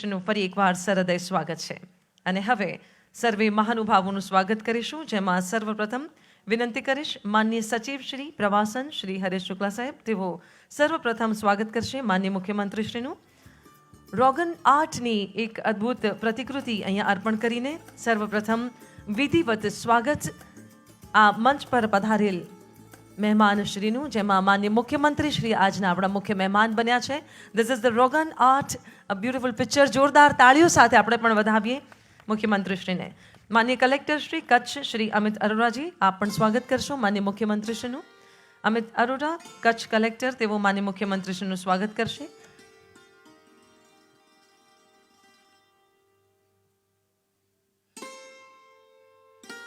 મુખ્યમંત્રીશ્રીનું ફરી એકવાર સરહદય સ્વાગત છે. અને હવે સર્વે મહાનુભાવોનું સ્વાગત કરીશું, જેમાં સર્વપ્રથમ વિનંતી કરીશ, માન્ય સચિવ શ્રી પ્રવાસન શ્રી હરેશ શુક્લા સાહેબ, તેઓ સર્વપ્રથમ સ્વાગત કરશે માન્ય મુખ્યમંત્રીશ્રીનું. રોગન આર્ટની એક અદ્ભુત પ્રતિકૃતિ અહીંયા અર્પણ કરીને સર્વપ્રથમ વિધિવત સ્વાગત આ મંચ પર પધારેલ મહેમાન શ્રીનું જેમાં માન્ય મુખ્યમંત્રી શ્રી આજના આપણા મુખ્ય મહેમાન બન્યા છે. This is the Rogan art a beautiful picture જોરદાર તાળીઓ સાથે આપણે પણ વધાવીએ મુખ્યમંત્રીશ્રીને. માન્ય કલેક્ટર શ્રી કચ્છ શ્રી અમિત અરોરાજી, આપ પણ સ્વાગત કરશો માન્ય મુખ્યમંત્રીશ્રીનું. અમિત અરોરા, કચ્છ કલેક્ટર, તેઓ માન્ય મુખ્યમંત્રીશ્રીનું સ્વાગત કરશે.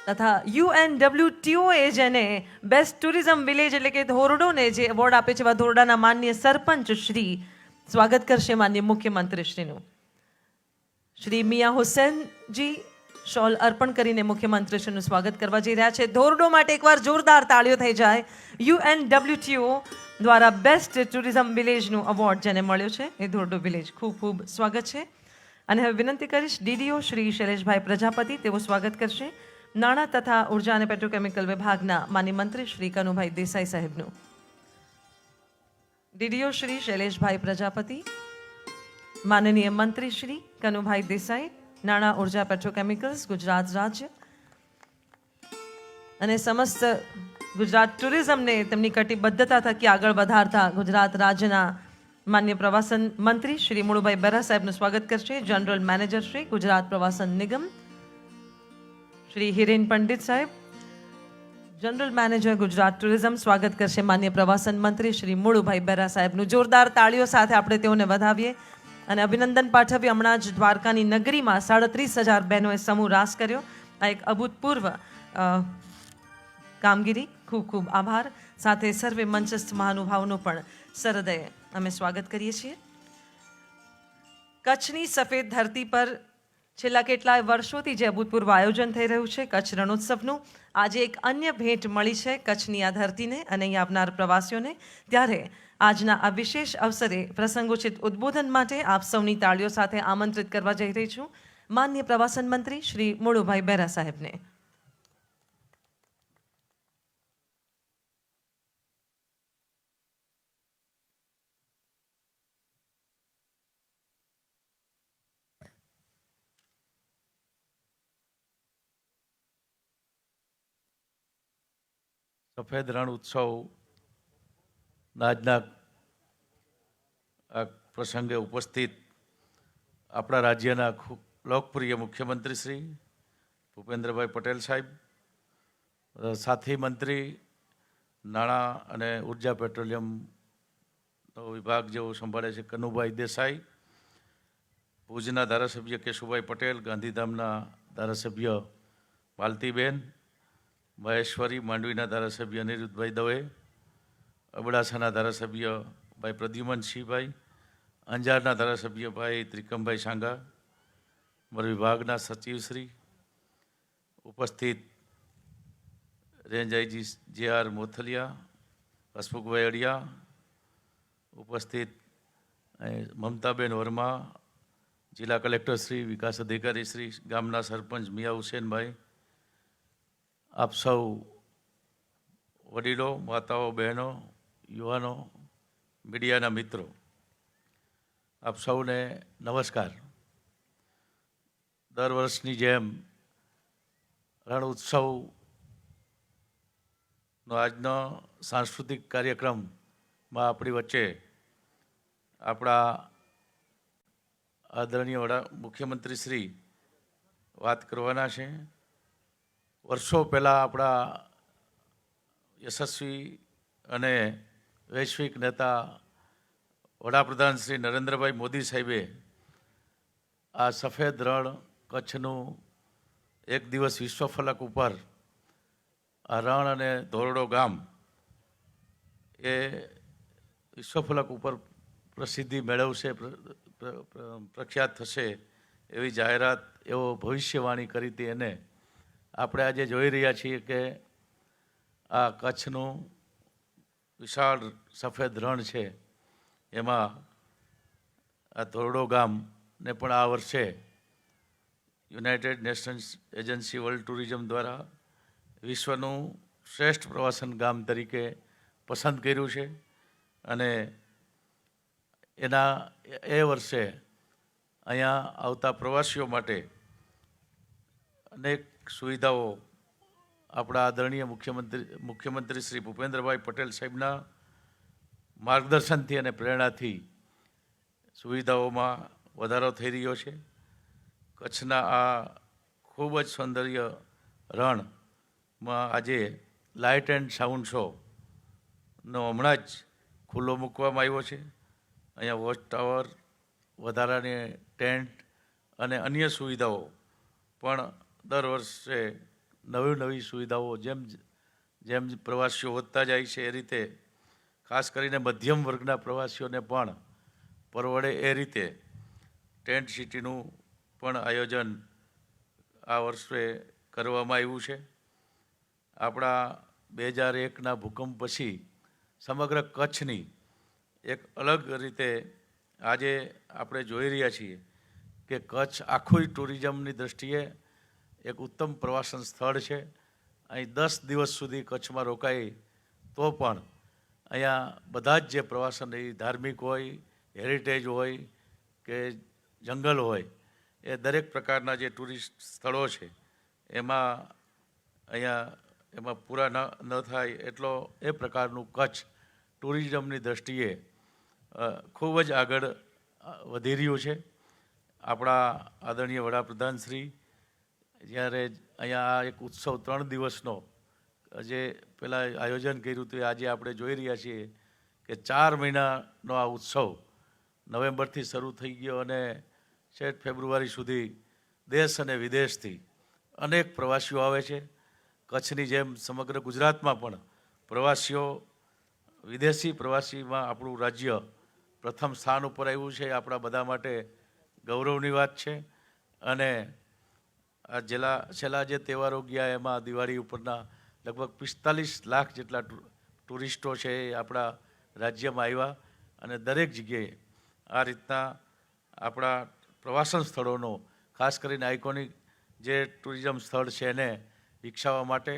તથા યુએનડબ્લ્યુટીઓએ જેને બેસ્ટ ટુરિઝમ વિલેજ એટલે કે ધોરડોને જે એવોર્ડ આપે છે એવા ધોરડાના માન્ય સરપંચ શ્રી સ્વાગત કરશે માન્ય મુખ્યમંત્રી શ્રીનું શ્રી મિયા હુસેનજી શોલ અર્પણ કરીને મુખ્યમંત્રીશ્રીનું સ્વાગત કરવા જઈ રહ્યા છે. ધોરડો માટે એકવાર જોરદાર તાળીઓ થઈ જાય. યુએનડબ્લ્યુટીઓ દ્વારા બેસ્ટ ટુરિઝમ વિલેજનું એવોર્ડ જેને મળ્યો છે. એ ધોરડો વિલેજ ખૂબ ખૂબ સ્વાગત છે. અને હવે વિનંતી કરીશ ડીડીઓ શ્રી શૈલેષભાઈ પ્રજાપતિ, તેઓ સ્વાગત કરશે. નાણાં તથા ઊર્જા અને પેટ્રોકેમિકલ વિભાગના માન્ય મંત્રી શ્રી કનુભાઈ દેસાઈ સાહેબનું. ડીડીઓ શ્રી શૈલેષભાઈ પ્રજાપતિ, માનનીય મંત્રી શ્રી કનુભાઈ દેસાઈ, નાણાં ઊર્જા પેટ્રોકેમિકલ્સ, ગુજરાત રાજ્ય અને સમસ્ત ગુજરાત ટુરિઝમને તેમની કટિબદ્ધતા થકી આગળ વધારતા ગુજરાત રાજ્યના માન્ય પ્રવાસન મંત્રી શ્રી મુળુભાઈ બરા સાહેબનું સ્વાગત કરશે. જનરલ મેનેજર શ્રી ગુજરાત પ્રવાસન નિગમ શ્રી હિરેન પંડિત સાહેબ જનરલ મેનેજર ગુજરાત ટુરિઝમ સ્વાગત કરશે માન્ય પ્રવાસન મંત્રી શ્રી મુળુભાઈ બેરા સાહેબનું. જોરદાર તાળીઓ સાથે આપણે તેઓને વધાવીએ અને અભિનંદન પાઠવી હમણાં જ દ્વારકાની નગરીમાં સાડત્રીસ હજાર બહેનોએ સમૂહ રાસ કર્યો. આ એક અભૂતપૂર્વ કામગીરી. ખૂબ ખૂબ આભાર. સાથે સર્વે મંચસ્થ મહાનુભાવનું પણ સરહૃદયે અમે સ્વાગત કરીએ છીએ. કચ્છની સફેદ ધરતી પર છેલ્લા કેટલાય વર્ષોથી જે અભૂતપૂર્વ આયોજન થઈ રહ્યું છે કચ્છ રણોત્સવનું. આજે એક અન્ય ભેટ મળી છે કચ્છની આ ધરતીને અને અહીં આવનાર પ્રવાસીઓને. ત્યારે આજના આ વિશેષ અવસરે પ્રસંગોચિત ઉદ્બોધન માટે આપ સૌની તાળીઓ સાથે આમંત્રિત કરવા જઈ રહી છું. માન્ય પ્રવાસન મંત્રી શ્રી મોળુભાઈ બેરા સાહેબને. સફેદ રણ ઉત્સવ આજના આ પ્રસંગે ઉપસ્થિત આપણા રાજ્યના ખૂબ લોકપ્રિય મુખ્યમંત્રી શ્રી ભૂપેન્દ્રભાઈ પટેલ સાહેબ, સાથી મંત્રી નાણાં અને ઊર્જા પેટ્રોલિયમનો વિભાગ જેવો સંભાળે છે, કનુભાઈ દેસાઈ, ભુજના ધારાસભ્ય કેશુભાઈ પટેલ, ગાંધીધામના ધારાસભ્ય માલતીબેન મહેશ્વરી માંડવીના ધારાસભ્ય અનિરુદ્ધભાઈ દવે, અબડાસાના ધારાસભ્ય ભાઈ પ્રદ્યુમનસિંહભાઈ, અંજારના ધારાસભ્ય ભાઈ ત્રિકમભાઈ સાંગા અમારા વિભાગના સચિવશ્રી, ઉપસ્થિત range IG J R Mothaliya, Hasmukhbhai Adiya, ઉપસ્થિત મમતાબેન વર્મા, જિલ્લા કલેક્ટર શ્રી, વિકાસ અધિકારી શ્રી, ગામના સરપંચ મિયા હુસેનભાઈ આપ સૌ વડીલો, માતાઓ, બહેનો, યુવાનો, મીડિયાના મિત્રો, આપ સૌને નમસ્કાર. દર વર્ષની જેમ રણ ઉત્સવનો આજનો સાંસ્કૃતિક કાર્યક્રમમાં આપણી વચ્ચે આપણા આદરણીય વડા મુખ્યમંત્રી શ્રી વાત કરવાના છે. વર્ષો પહેલાં આપણા યશસ્વી અને વૈશ્વિક નેતા વડાપ્રધાન શ્રી નરેન્દ્રભાઈ મોદી સાહેબે આ સફેદ રણ કચ્છનું એક દિવસ વિશ્વફલક ઉપર આ રણ અને ધોરડો ગામ એ વિશ્વફલક ઉપર પ્રસિદ્ધિ મેળવશે, પ્ર- પ્ર- પ્ર- પ્રખ્યાત થશે એવી જાહેરાત, એવો ભવિષ્યવાણી કરી હતી એને આપણે આજે જોઈ રહ્યા છીએ કે આ કચ્છનું વિશાળ સફેદ રણ છે. એમાં આ ધોરડો ગામને પણ આ વર્ષે United Nations agency world tourism દ્વારા વિશ્વનું શ્રેષ્ઠ પ્રવાસન ગામ તરીકે પસંદ કર્યું છે. અને એના એ વર્ષે અહીંયા આવતા પ્રવાસીઓ માટે અનેક સુવિધાઓ આપણા આદરણીય મુખ્યમંત્રી મુખ્યમંત્રી શ્રી ભૂપેન્દ્રભાઈ પટેલ સાહેબના માર્ગદર્શનથી અને પ્રેરણાથી સુવિધાઓમાં વધારો થઈ રહ્યો છે. કચ્છના આ ખૂબ જ સૌંદર્ય રણમાં આજે લાઇટ એન્ડ સાઉન્ડ શોનો હમણાં જ ખુલ્લો મૂકવામાં આવ્યો છે. અહીંયા વોચ ટાવર, વધારાની ટેન્ટ અને અન્ય સુવિધાઓ પણ દર વર્ષે નવી નવી સુવિધાઓ જેમ જેમ પ્રવાસીઓ વધતા જાય છે એ રીતે, ખાસ કરીને મધ્યમ વર્ગના પ્રવાસીઓને પણ પરવડે એ રીતે ટેન્ટ સિટીનું પણ આયોજન આ વર્ષે કરવામાં આવ્યું છે. આપણા બે હજાર એકના ભૂકંપ પછી સમગ્ર કચ્છની એક અલગ રીતે આજે આપણે જોઈ રહ્યા છીએ કે કચ્છ આખું ટુરિઝમની દ્રષ્ટિએ એક ઉત્તમ પ્રવાસન સ્થળ છે. અહીં દસ દિવસ સુધી કચ્છમાં રોકાય તો પણ અહીંયા બધા જ જે પ્રવાસન એ ધાર્મિક હોય હેરિટેજ હોય કે જંગલ હોય, એ દરેક પ્રકારના જે ટુરિસ્ટ સ્થળો છે, એમાં અહીંયા એમાં પૂરા ન ન થાય એટલો એ પ્રકારનું કચ્છ ટુરિઝમની દ્રષ્ટિએ ખૂબ જ આગળ વધી રહ્યું છે. આપણા આદરણીય વડાપ્રધાન શ્રી જ્યારે અહીંયા આ એક ઉત્સવ ત્રણ દિવસનો, જે પેલા આયોજન કર્યું હતું આજે આપણે જોઈ રહ્યા છીએ કે ચાર મહિનાનો આ ઉત્સવ નવેમ્બરથી શરૂ થઈ ગયો અને છેક ફેબ્રુઆરી સુધી દેશ અને વિદેશથી અનેક પ્રવાસીઓ આવે છે. કચ્છની જેમ સમગ્ર ગુજરાતમાં પણ પ્રવાસીઓ, વિદેશી પ્રવાસીમાં આપણું રાજ્ય પ્રથમ સ્થાન ઉપર આવ્યું છે. આપણા બધા માટે ગૌરવની વાત છે અને આ જેલા છેલ્લા જે તહેવારો ગયા, એમાં દિવાળી ઉપરના લગભગ પિસ્તાલીસ લાખ જેટલા ટુરિસ્ટો છે એ આપણા રાજ્યમાં આવ્યા અને દરેક જગ્યાએ આ રીતના આપણા પ્રવાસન સ્થળોનો, ખાસ કરીને આઇકોનિક જે ટુરિઝમ સ્થળ છે એને વિકસાવવા માટે,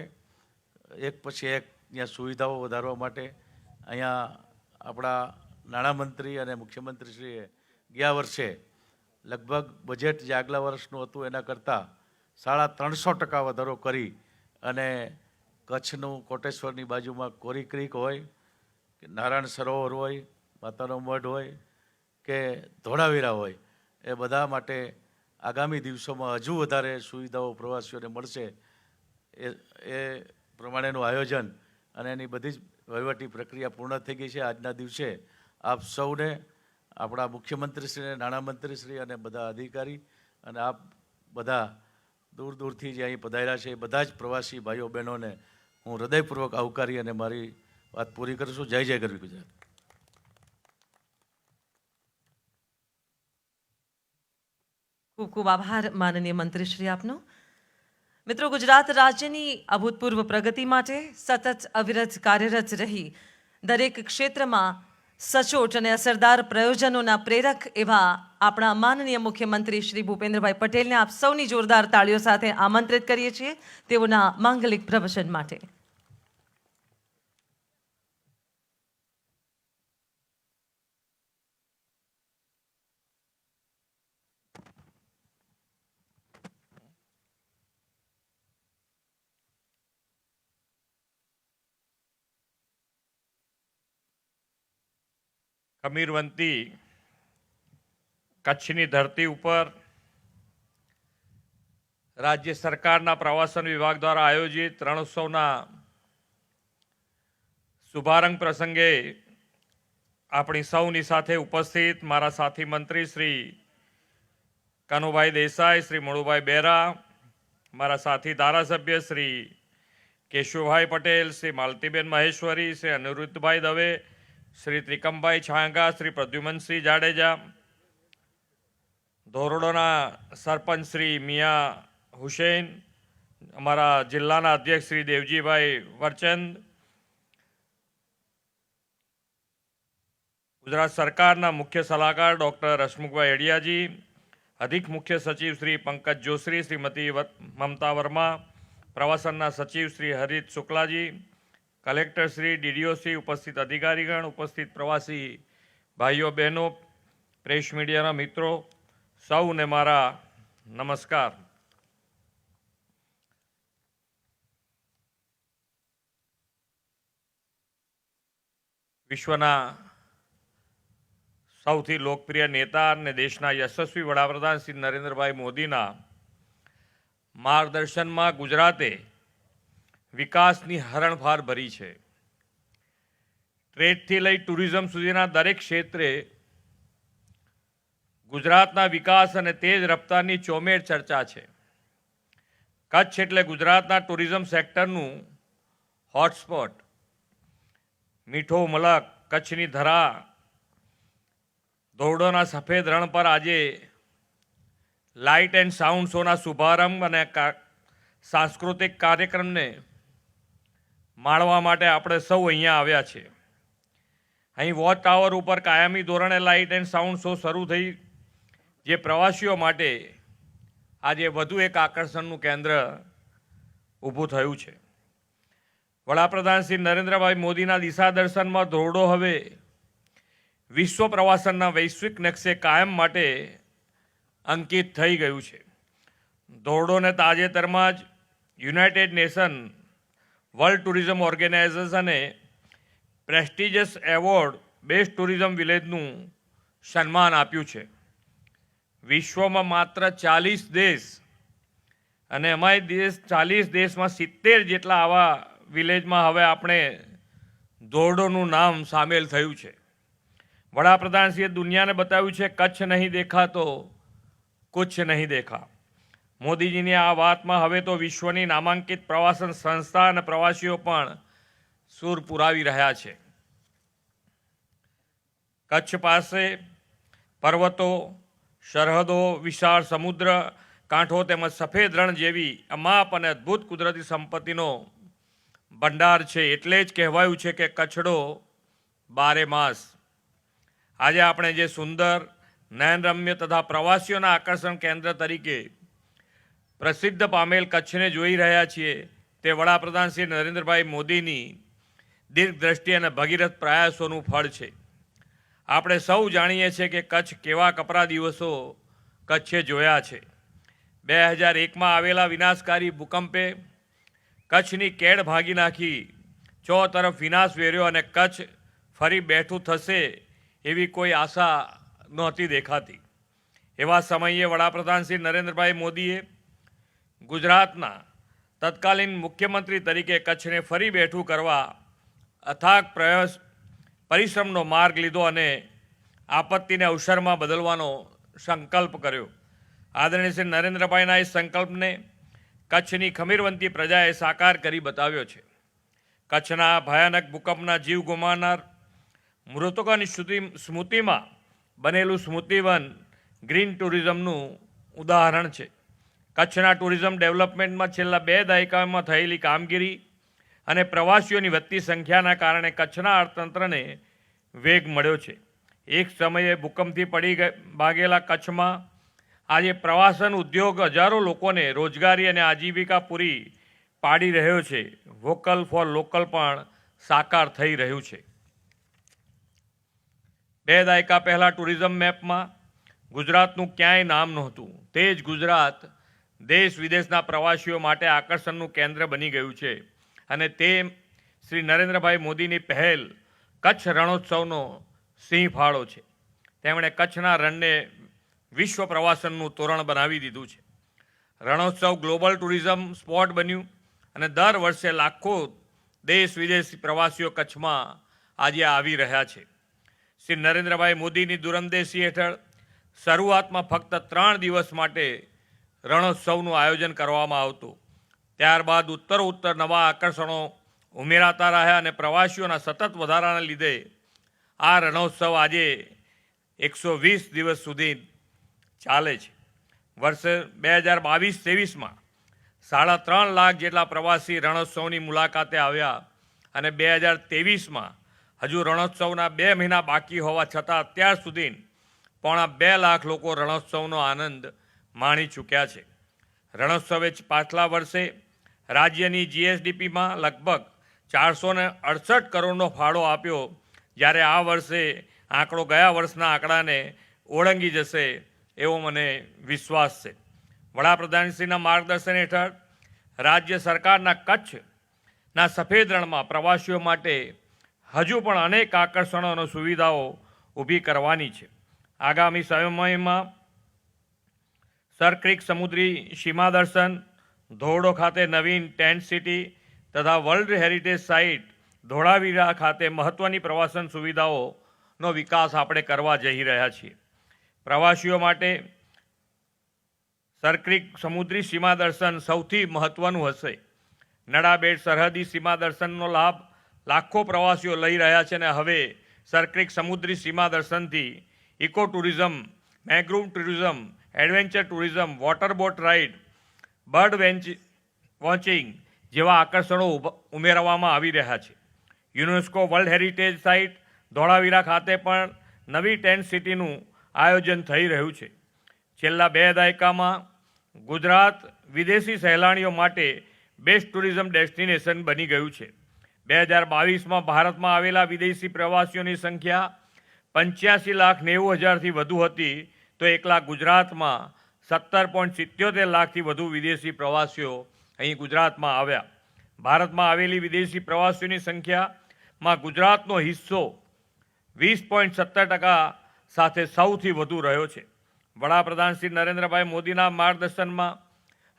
એક પછી એક ત્યાં સુવિધાઓ વધારવા માટે અહીંયા આપણા નાણામંત્રી અને મુખ્યમંત્રીશ્રીએ ગયા વર્ષે લગભગ બજેટ જે આગલા વર્ષનું હતું એના કરતાં સાડા ત્રણસો ટકા વધારો કરી અને કચ્છનું કોટેશ્વરની બાજુમાં કોરી ક્રીક હોય, કે નારાયણ સરોવર હોય, માતાનો મઢ હોય, કે ધોળાવીરા હોય, એ બધા માટે આગામી દિવસોમાં હજુ વધારે સુવિધાઓ પ્રવાસીઓને મળશે. એ એ પ્રમાણેનું આયોજન અને એની બધી જ વહીવટી પ્રક્રિયા પૂર્ણ થઈ ગઈ છે. આજના દિવસે આપ સૌને, આપણા મુખ્યમંત્રીશ્રીને, નાણામંત્રીશ્રી અને બધા અધિકારી અને આપ બધા દૂર દૂરથી જે અહીં પધાર્યા છે, એ બધા જ પ્રવાસી ભાઈઓ, બહેનોને હું હૃદયપૂર્વક આવકારી અને મારી વાત પૂરી કરું છું. જય જય ગરવી ગુજરાત. ખૂબ ખૂબ આભાર, માનનીય મંત્રીશ્રી આપનો. મિત્રો, ગુજરાત રાજ્યની અભૂતપૂર્વ પ્રગતિ માટે સતત અવિરત કાર્યરત રહી દરેક ક્ષેત્રમાં સચોટ અને અસરદાર પ્રયોજનોના પ્રેરક એવા આપણા માનનીય મુખ્યમંત્રી શ્રી ભૂપેન્દ્રભાઈ પટેલને આપ સૌની જોરદાર તાળીઓ સાથે આમંત્રિત કરીએ છીએ તેઓના માંગલિક પ્રવચન માટે. ખમીરવંતી કચ્છની ધરતી ઉપર રાજ્ય સરકારના પ્રવાસન વિભાગ દ્વારા આયોજિત રણોત્સવના શુભારંભ પ્રસંગે આપણી સૌની સાથે ઉપસ્થિત મારા સાથી મંત્રી શ્રી કનુભાઈ દેસાઈ, શ્રી મણુભાઈ બેરા, મારા સાથી ધારાસભ્ય શ્રી કેશુભાઈ પટેલ, શ્રી માલતીબેન મહેશ્વરી, શ્રી અનિરુદ્ધભાઈ દવે શ્રી ત્રિકમભાઈ છાંગા, શ્રી પ્રદ્યુમનસિંહ જાડેજા, ધોરડોના સરપંચ શ્રી મિયા હુસેન, અમારા જિલ્લાના અધ્યક્ષ શ્રી દેવજીભાઈ વરચંદ, ગુજરાત સરકારના મુખ્ય સલાહકાર ડૉક્ટર હસમુખભાઈ એડિયાજી, અધિક મુખ્ય સચિવ શ્રી પંકજ જોશી, શ્રીમતી મમતા વર્મા, પ્રવાસનના સચિવ શ્રી હરિત શુક્લાજી કલેક્ટર શ્રી ડીડીઓસી ઉપસ્થિત અધિકારીગણ, ઉપસ્થિત પ્રવાસી ભાઈઓ, બહેનો, પ્રેસ મીડિયાના મિત્રો, સૌને મારા નમસ્કાર. વિશ્વના સૌથી લોકપ્રિય નેતા અને દેશના યશસ્વી વડાપ્રધાન શ્રી નરેન્દ્રભાઈ મોદીના માર્ગદર્શનમાં ગુજરાતે વિકાસની હરણફાર ભરી છે. ટ્રેડથી લઈ ટુરિઝમ સુધીના દરેક ક્ષેત્રે ગુજરાતના વિકાસ અને તેજ રફતારની ચોમેર ચર્ચા છે. કચ્છ એટલે ગુજરાતના ટુરિઝમ સેક્ટરનું હોટસ્પોટ. મીઠો મલક, કચ્છની ધરા, ધોરડોના સફેદ રણ પર આજે લાઇટ એન્ડ સાઉન્ડ શોના શુભારંભ અને સાંસ્કૃતિક કાર્યક્રમને માણવા માટે આપણે સૌ અહીંયા આવ્યા છે અહીં વોચ ટાવર ઉપર કાયમી ધોરણે લાઇટ એન્ડ સાઉન્ડ શો શરૂ થઈ, જે પ્રવાસીઓ માટે આજે વધુ એક આકર્ષણનું કેન્દ્ર ઊભું થયું છે. વડાપ્રધાન શ્રી નરેન્દ્રભાઈ મોદીના દિશા દર્શનમાં ધોરડો હવે વિશ્વ પ્રવાસનના વૈશ્વિક નકશે કાયમ માટે અંકિત થઈ ગયું છે. ધોરડોને તાજેતરમાં જ યુનાઇટેડ નેશન વર્લ્ડ ટુરિઝમ ઓર્ગેનાઇઝેશને પ્રેસ્ટિજિયસ એવોર્ડ બેસ્ટ ટુરિઝમ વિલેજનું સન્માન આપ્યું છે. વિશ્વમાં માત્ર ચાલીસ દેશ અને અમારી દેશ ચાલીસ દેશમાં સિત્તેર જેટલા આવા વિલેજમાં હવે આપણે ધોરડોનું નામ સામેલ થયું છે. વડાપ્રધાનશ્રીએ દુનિયાને બતાવ્યું છે, કચ્છ નહીં દેખા તો કુછ નહીં દેખા. મોદીજીની આ વાતમાં હવે તો વિશ્વની નામાંકિત પ્રવાસન સંસ્થા અને પ્રવાસીઓ પણ સૂર પુરાવી રહ્યા છે. કચ્છ પાસે પર્વતો, સરહદો, વિશાળ સમુદ્ર, કાંઠો તેમજ સફેદ રણ જેવી અમાપ અને અદ્ભુત કુદરતી સંપત્તિનો ભંડાર છે એટલે જ કહેવાયું છે કે કચ્છડો બારે માસ. આજે આપણે જે સુંદર, નયનરમ્ય તથા પ્રવાસીઓના આકર્ષણ કેન્દ્ર તરીકે પ્રસિદ્ધ પામેલ કચ્છને જોઈ રહ્યા છીએ. તે વડાપ્રધાન શ્રી નરેન્દ્રભાઈ મોદીની દીર્ઘદ્રષ્ટિ અને ભગીરથ પ્રયાસોનું ફળ છે. આપણે સૌ જાણીએ છીએ કે કચ્છ કેવા કપરા દિવસો કચ્છે જોયા છે. બે હજાર એકમાં આવેલા વિનાશકારી ભૂકંપે કચ્છની કેડ ભાગી નાખી, ચો તરફ વિનાશ વેર્યો અને કચ્છ ફરી બેઠું થશે એવી કોઈ આશા નહોતી દેખાતી. એવા સમયે વડાપ્રધાન શ્રી નરેન્દ્રભાઈ મોદીએ ગુજરાતના તત્કાલીન મુખ્યમંત્રી તરીકે કચ્છને ફરી બેઠું કરવા અથાગ પ્રયાસ, પરિશ્રમનો માર્ગ લીધો અને આપત્તિને અવસરમાં બદલવાનો સંકલ્પ કર્યો. આદરણીય શ્રી નરેન્દ્રભાઈના એ સંકલ્પને કચ્છની ખમીરવંતી પ્રજાએ સાકાર કરી બતાવ્યો છે. કચ્છના ભયાનક ભૂકંપના જીવ ગુમાવનાર, મૃતકોની સ્મૃતિ, સ્મૃતિમાં બનેલું સ્મૃતિવન ગ્રીન ટુરિઝમનું ઉદાહરણ છે. કચ્છના ટુરિઝમ ડેવલપમેન્ટમાં છેલ્લા બે દાયકામાં થયેલી કામગીરી અને પ્રવાસીઓની વધતી સંખ્યાના કારણે કચ્છના અર્થતંત્રને વેગ મળ્યો છે. એક સમયે ભૂકંપથી પડી ભાગેલા કચ્છમાં આજે પ્રવાસન ઉદ્યોગ હજારો લોકોને રોજગારી અને આજીવિકા પૂરી પાડી રહ્યો છે. વોકલ ફોર લોકલ પણ સાકાર થઈ રહ્યું છે. બે દાયકા પહેલાં ટુરિઝમ મેપમાં ગુજરાતનું ક્યાંય નામ નહોતું. તે જ ગુજરાત દેશ વિદેશના પ્રવાસીઓ માટે આકર્ષણનું કેન્દ્ર બની ગયું છે. અને તે શ્રી નરેન્દ્રભાઈ મોદીની પહેલ કચ્છ રણોત્સવનો સિંહ ફાળો છે. તેમણે કચ્છના રણને વિશ્વ પ્રવાસનનું તોરણ બનાવી દીધું છે. રણોત્સવ ગ્લોબલ ટુરિઝમ સ્પોટ બન્યું અને દર વર્ષે લાખો દેશ વિદેશી પ્રવાસીઓ કચ્છમાં આજે આવી રહ્યા છે. શ્રી નરેન્દ્રભાઈ મોદીની દૂરંદેશી હેઠળ શરૂઆતમાં ફક્ત ત્રણ દિવસ માટે રણોત્સવનું આયોજન કરવામાં આવતું. ત્યારબાદ ઉત્તર ઉત્તર નવા આકર્ષણો ઉમેરાતા રહ્યા અને પ્રવાસીઓના સતત વધારાના લીધે આ રણોત્સવ આજે એકસો વીસ દિવસ સુધી ચાલે છે. વર્ષે બે હજાર બાવીસ ત્રેવીસમાં સાડા ત્રણ લાખ જેટલા પ્રવાસી રણોત્સવની મુલાકાતે આવ્યા અને બે હજાર ત્રેવીસમાં હજુ રણોત્સવના બે મહિના બાકી હોવા છતાં અત્યાર સુધી પોણા બે લાખ લોકો રણોત્સવનો આનંદ માણી ચૂક્યા છે. રણોત્સવે પાછલા વર્ષે રાજ્યની જીએસડીપીમાં લગભગ ચારસો ને અડસઠ કરોડનો ફાળો આપ્યો, જ્યારે આ વર્ષે આંકડો ગયા વર્ષના આંકડાને ઓળંગી જશે એવો મને વિશ્વાસ છે. વડાપ્રધાનશ્રીના માર્ગદર્શન હેઠળ રાજ્ય સરકારના કચ્છના સફેદ રણમાં પ્રવાસીઓ માટે હજુ પણ અનેક આકર્ષણો અને સુવિધાઓ ઊભી કરવાની છે. આગામી સમયમાં સરક્રિક સમુદ્રી સીમા દર્શન, ધોરડો ખાતે નવીન ટેન્ટ સિટી તથા વર્લ્ડ હેરિટેજ સાઇટ, ધોળાવીરા ખાતે મહત્ત્વની પ્રવાસન સુવિધાઓનો વિકાસ આપણે કરવા જઈ રહ્યા છીએ. પ્રવાસીઓ માટે સરક્રિક સમુદ્રી સીમા દર્શન સૌથી મહત્ત્વનું હશે. નડાબેટ સરહદી સીમા દર્શનનો લાભ લાખો પ્રવાસીઓ લઈ રહ્યા છે અને હવે સરક્રિક સમુદ્રી સીમા દર્શનથી eco tourism, mangrove tourism adventure tourism, water boat ride, bird વેન્ચ, watching જેવા આકર્ષણો ઉમેરવામાં આવી રહ્યા છે. UNESCO world heritage site, Dholavira ખાતે પણ નવી ટેન્ટ સિટીનું આયોજન થઈ રહ્યું છે. છેલ્લા બે દાયકામાં ગુજરાત વિદેશી સહેલાણીઓ માટે બેસ્ટ ટુરિઝમ ડેસ્ટિનેશન બની ગયું છે. બે હજાર બાવીસમાં ભારતમાં આવેલા વિદેશી પ્રવાસીઓની સંખ્યા પંચ્યાસી લાખ નેવું હજારથી વધુ હતી. તો એકલા ગુજરાતમાં સત્તર પોઈન્ટ સિત્યોતેર લાખથી વધુ વિદેશી પ્રવાસીઓ અહીં ગુજરાતમાં આવ્યા. ભારતમાં આવેલી વિદેશી પ્રવાસીઓની સંખ્યામાં ગુજરાતનો હિસ્સો વીસ પોઈન્ટ સત્તર ટકા સાથે સૌથી વધુ રહ્યો છે. વડાપ્રધાન શ્રી નરેન્દ્રભાઈ મોદીના માર્ગદર્શનમાં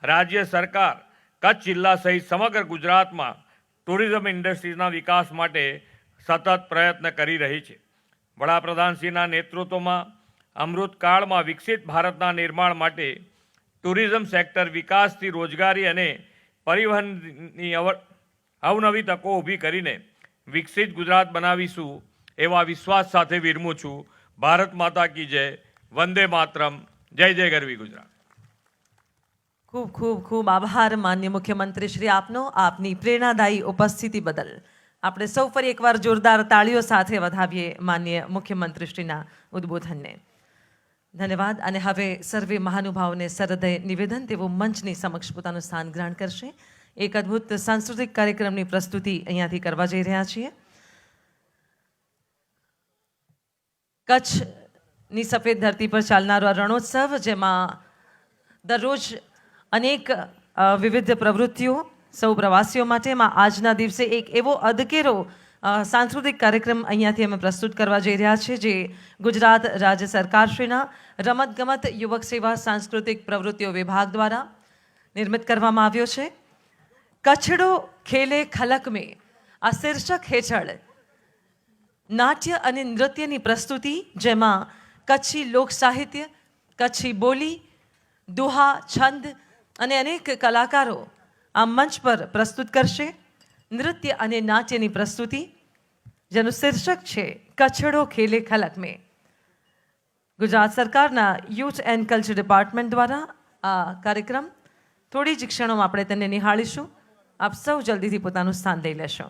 રાજ્ય સરકાર કચ્છ જિલ્લા સહિત સમગ્ર ગુજરાતમાં ટુરિઝમ ઇન્ડસ્ટ્રીઝના વિકાસ માટે સતત પ્રયત્ન કરી રહી છે. વડાપ્રધાનશ્રીના નેતૃત્વમાં અમૃતકાળમાં વિકસિત ભારતના નિર્માણ માટે ટુરિઝમ સેક્ટર વિકાસથી રોજગારી અને પરિવહનની અવ- અવનવી તકો ઊભી કરીને વિકસિત ગુજરાત બનાવીશું એવા વિશ્વાસ સાથે વિરમું છું. ભારત માતા કી જય. વંદે માતરમ. જય જય ગરવી ગુજરાત. ખૂબ ખૂબ ખૂબ આભાર માન્ય મુખ્યમંત્રી શ્રી આપનો આપની પ્રેરણાદાયી ઉપસ્થિતિ બદલ. આપણે સૌ ફરી એકવાર જોરદાર તાળીઓ સાથે વધાવીએ માન્ય મુખ્યમંત્રીશ્રીના ઉદ્બોધનને. ધન્યવાદ. અને હવે સર્વે મહાનુભાવોને સરહૃદય નિવેદન તેઓ મંચની સમક્ષ પોતાનું સ્થાન ગ્રહણ કરશે. એક અદ્ભુત સાંસ્કૃતિક કાર્યક્રમની પ્રસ્તુતિ અહીંયાથી કરવા જઈ રહ્યા છીએ. કચ્છની સફેદ ધરતી પર ચાલનારો આ રણોત્સવ જેમાં દરરોજ અનેક વિવિધ પ્રવૃત્તિઓ સૌ પ્રવાસીઓ માટે એમાં આજના દિવસે એક એવો અદકેરો અ, સાંસ્કૃતિક કાર્યક્રમ અહીંયાથી અમે પ્રસ્તુત કરવા જઈ રહ્યા છીએ, જે ગુજરાત રાજ્ય સરકારશ્રીના રમતગમત યુવક સેવા સાંસ્કૃતિક પ્રવૃત્તિઓ વિભાગ દ્વારા નિર્મિત કરવામાં આવ્યો છે. કચ્છડો ખેલે ખલક મે, આ શીર્ષક હેઠળ નાટ્ય અને નૃત્યની પ્રસ્તુતિ, જેમાં કચ્છી લોક સાહિત્ય, કચ્છી બોલી, દુહા, છંદ અને અનેક કલાકારો આ મંચ પર પ્રસ્તુત કરશે. નૃત્ય અને નાટ્યની પ્રસ્તુતિ જેનું શીર્ષક છે, કચ્છડો ખેલે ખલક મેં ગુજરાત સરકારના યુથ એન્ડ કલ્ચર ડિપાર્ટમેન્ટ દ્વારા આ કાર્યક્રમ થોડી જ ક્ષણોમાં આપણે તેને નિહાળીશું. આપ સૌ જલ્દીથી પોતાનું સ્થાન લઈ લેશો.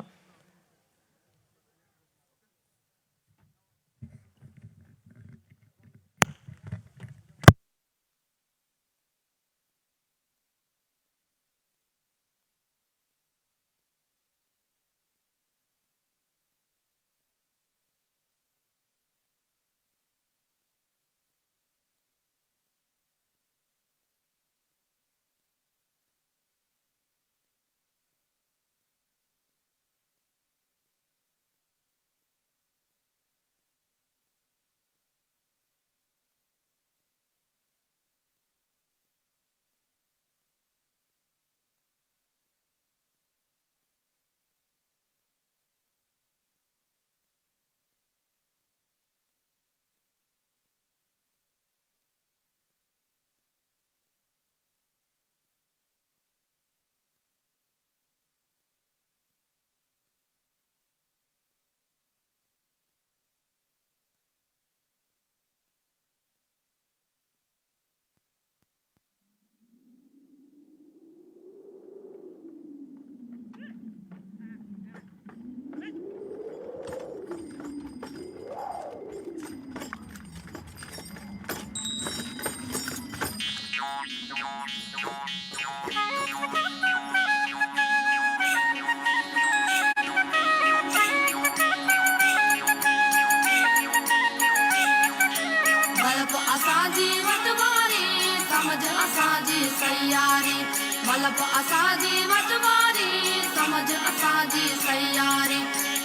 मलप असांजी वटवारी समझ असांजी सयारी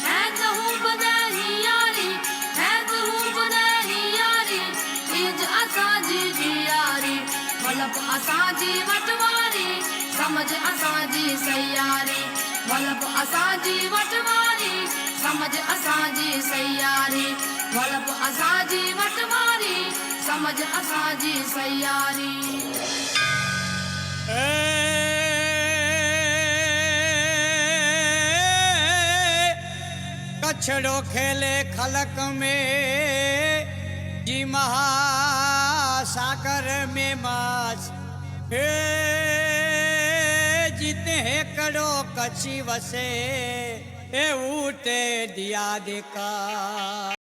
है कहूँ बदही यारी है कहूँ बदही यारी ईज असांजी जियारी मलप असांजी वटवारी समझ असांजी सयारी मलप असांजी वटवारी समझ असांजी सयारी मलप असांजी वटवारी समझ असांजी सयारी कछड़ो खेले खलक में जी महासागर में मास हे जीते हैं कड़ो कछी वसे ए ऊटे दिया दिका